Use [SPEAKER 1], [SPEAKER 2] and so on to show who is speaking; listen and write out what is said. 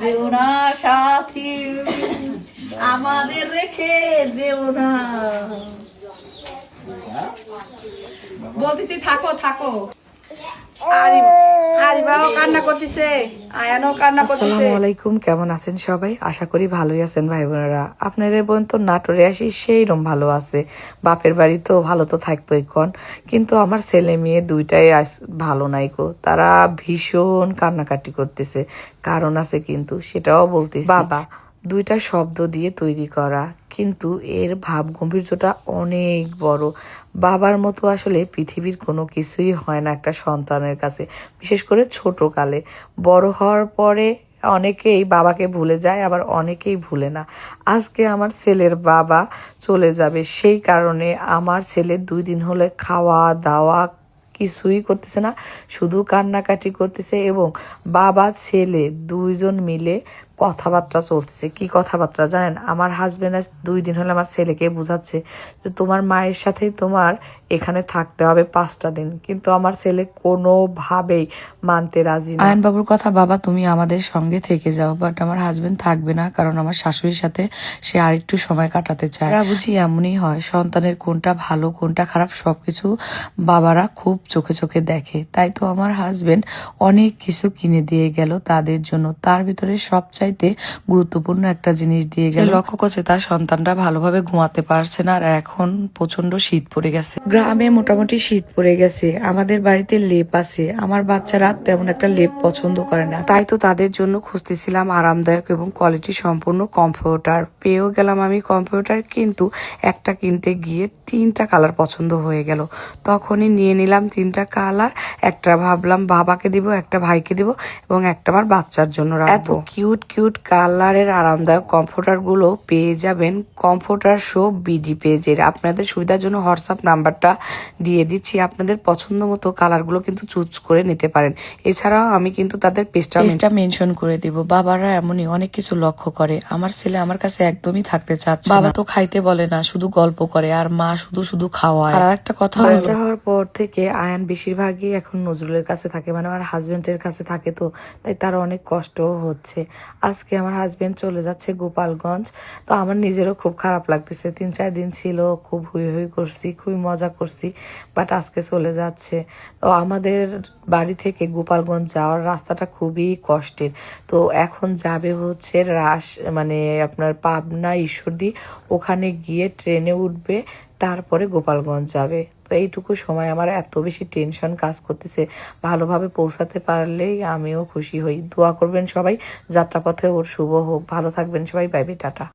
[SPEAKER 1] যেও না সাথী। আমাদের রেখে যেও না। বলতেছি থাকো থাকো। আরি আরিবাও কান্না করতেছে। আয়ানও কান্না করতেছে।
[SPEAKER 2] আসসালামু আলাইকুম কেমন আছেন সবাই? আশা করি ভালোই আছেন ভাই বোনেরা। আপনার বোন তো নাটোরে আসি সেই রকম ভালো আছে। বাপের বাড়ি তো ভালো তো থাকব এখন। কিন্তু আমার ছেলে মেয়ে দুইটাই ভালো নাই গো। তারা ভীষণ কান্নাকাটি করতেছে। কারণ আছে কিন্তু সেটাও বলতেছে। বাবা দুইটা শব্দ দিয়ে তৈরি করা, কিন্তু এর ভাব গম্ভীর্যটা অনেক বড়। বাবার মতো আসলে পৃথিবীর কোনো কিছুই হয় না একটা সন্তানের কাছে, বিশেষ করে ছোট কালে বড় হওয়ার পরে অনেকেই বাবাকে ভুলে যায়, আবার অনেকেই ভুলে না। আজকে আমার ছেলের বাবা চলে যাবে, সেই কারণে আমার ছেলে দুই দিন হলে খাওয়া দাওয়া কিছুই করতেছে না, শুধু কান্নাকাটি করতেছে এবং বাবা, ছেলে দুইজন মিলে কথাবার্তা চলতেছে। কি কথাবার্তা জানেন? আমার হাজবেন্ড আজ দুই দিন হলে আমার ছেলেকে বোঝাচ্ছে যে তোমার মায়ের সাথে তোমার এখানে থাকতে হবে পাঁচটা দিন। কিন্তু আমার ছেলে কোনোভাবেই মানতে রাজি না। বাবুর কথা, বাবা, তুমি আমাদের সঙ্গে থেকে যাও বাট আমার হাজবেন্ড থাকবে না, কারণ আমার শাশুড়ির সাথে সে আর একটু সময় কাটাতে চায়। বুঝি এমনই হয়, সন্তানের কোনটা ভালো, কোনটা খারাপ, সবকিছু বাবারা খুব চোখে চোখে দেখে। তাই তো আমার হাজবেন্ড অনেক কিছু কিনে দিয়ে গেল তাদের জন্য। তার ভিতরে সবচাইতে গুরুত্বপূর্ণ একটা জিনিস দিয়ে গেল। লক্ষ্য করছে তার সন্তানটা ভালোভাবে ঘুমাতে পারছে না আর এখন প্রচণ্ড শীত পড়ে গেছে। গ্রামে মোটামুটি শীত পড়ে গেছে। আমাদের বাড়িতে লেপ আছে। আমার বাচ্চারা তেমন একটা লেপ পছন্দ করে না। তাই তো তাদের জন্য খুঁজতেছিলাম আরামদায়ক এবং কোয়ালিটি সম্পূর্ণ কম্পিউটার পেয়েও গেলাম আমি কম্পিউটার কিন্তু একটা কিনতে গিয়ে তিনটা কালার পছন্দ হয়ে গেল। তখনই নিয়ে নিলাম তিনটা কালার একটা ভাবলাম বাবাকে দিব একটা ভাইকে দিব এবং একটা আমার বাচ্চার জন্য এত কিউট কিউট কালারের আরামদায়ক কম্পিউটারগুলো পেয়ে যাবেন কম্পিউটার শো বিডি পেজের আপনাদের সুবিধার জন্য হোয়াটসঅ্যাপ নাম্বারটা দিয়ে দিচ্ছি। আপনাদের পছন্দ মতো কালারগুলো কিন্তু চুজ করে নিতে পারেন। এছাড়াও আমি কিন্তু তাদের পেজটা পেজটা মেনশন করে দিব। বাবারা এমনই অনেক কিছু লক্ষ্য করে। আমার ছেলে আমার কাছে একদমই থাকতে চাচ্ছে বাবা তো খাইতে বলে না শুধু গল্প করে আর মা শুধু শুধু খাওয়ায়। আর একটা কথা বাচ্চা হওয়ার পর থেকে আয়ান বেশিরভাগই এখন নজরুলের কাছে থাকে মানে আমার হাজবেন্ডের কাছে থাকে তো তাই তার অনেক কষ্টও হচ্ছে। আজকে আমার হাজব্যান্ড চলে যাচ্ছে গোপালগঞ্জ। তো আমার নিজেরও খুব খারাপ লাগতেছে। তিন, চার দিন ছিল, খুব হুই হুই করছি, খুবই মজা করছি বাট আজকে চলে যাচ্ছে। তো আমাদের বাড়ি থেকে গোপালগঞ্জ যাওয়ার রাস্তাটা খুবই কষ্টের। তো এখন যাবে হচ্ছে রাস মানে আপনার পাবনা, ঈশ্বরদী, ওখানে গিয়ে ট্রেনে উঠবে, তারপরে গোপালগঞ্জ যাবে। তো এইটুকু সময় আমার এত বেশি টেনশন কাজ করতেছে, ভালোভাবে পৌঁছাতে পারলেই আমিও খুশি হই। দোয়া করবেন সবাই, যাত্রাপথে ওর শুভ হোক। ভালো থাকবেন সবাই বাইবে টাটা।